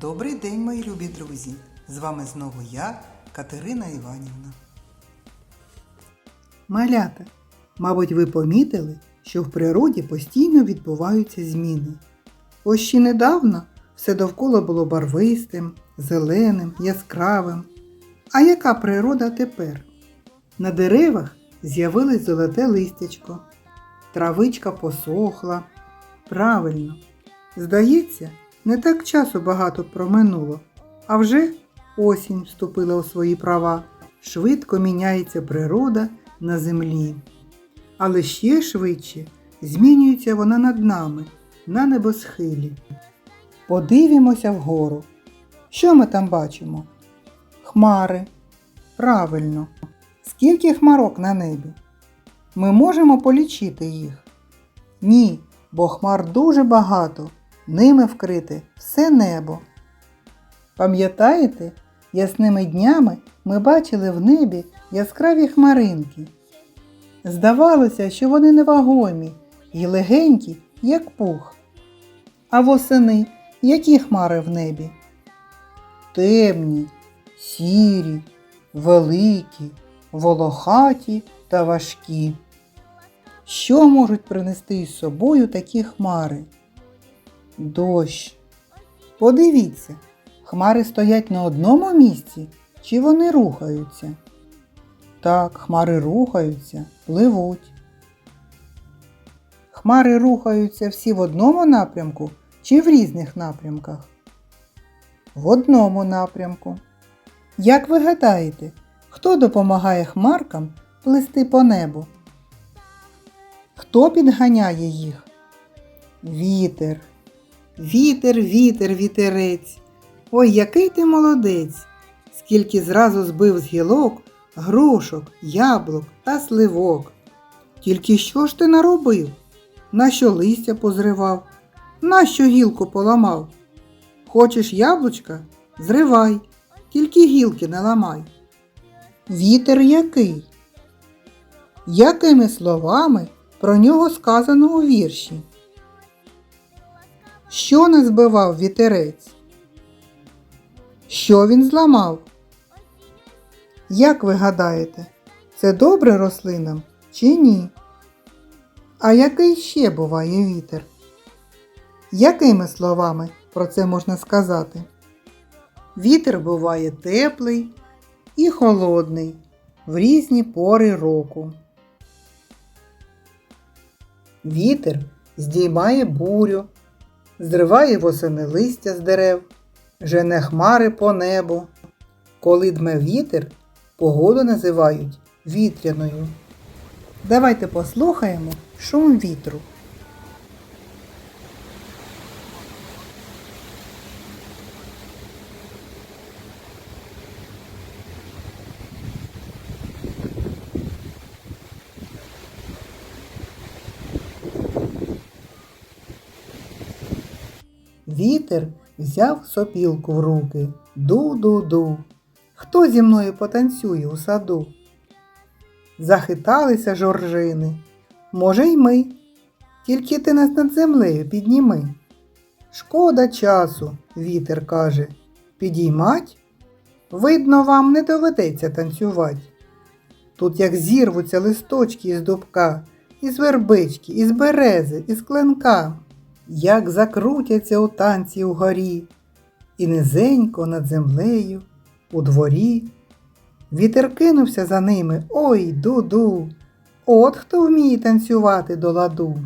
Добрий день, мої любі друзі! З вами знову я, Катерина Іванівна. Малята, мабуть, ви помітили, що в природі постійно відбуваються зміни. Ось ще недавно все довкола було барвистим, зеленим, яскравим. А яка природа тепер? На деревах з'явилось золоте листячко, травичка посохла. Правильно, здається, не так часу багато проминуло, а вже осінь вступила у свої права. Швидко міняється природа на землі. Але ще швидше змінюється вона над нами, на небосхилі. Подивімося вгору. Що ми там бачимо? Хмари. Правильно. Скільки хмарок на небі? Ми можемо полічити їх? Ні, бо хмар дуже багато, ними вкрите все небо. Пам'ятаєте, ясними днями ми бачили в небі яскраві хмаринки. Здавалося, що вони невагомі і легенькі, як пух. А восени які хмари в небі? Темні, сірі, великі, волохаті та важкі. Що можуть принести із собою такі хмари? Дощ. Подивіться, хмари стоять на одному місці чи вони рухаються? Так, хмари рухаються, пливуть. Хмари рухаються всі в одному напрямку чи в різних напрямках? В одному напрямку. Як ви гадаєте, хто допомагає хмаркам плисти по небу? Хто підганяє їх? Вітер. Вітер, вітер, вітерець. Ой, який ти молодець! Скільки зразу збив з гілок грушок, яблук та сливок. Тільки що ж ти наробив? Нащо листя позривав? Нащо гілку поламав? Хочеш яблучка? Зривай, тільки гілки не ламай. Вітер який? Якими словами про нього сказано у вірші? Що не збивав вітерець? Що він зламав? Як ви гадаєте, це добре рослинам чи ні? А який ще буває вітер? Якими словами про це можна сказати? Вітер буває теплий і холодний в різні пори року. Вітер здіймає бурю, зриває восени листя з дерев, жене хмари по небу. Коли дме вітер, погоду називають вітряною. Давайте послухаємо шум вітру. Вітер взяв сопілку в руки. Ду-ду-ду. Хто зі мною потанцює у саду? Захиталися жоржини. Може, й ми. Тільки ти нас над землею підніми. Шкода часу, вітер каже. Підіймать? Видно, вам не доведеться танцювати. Тут як зірвуться листочки із дубка, із вербички, із берези, із кленка, як закрутяться у танці угорі, і низенько над землею, у дворі. Вітер кинувся за ними. Ой, ду-ду. От хто вміє танцювати до ладу.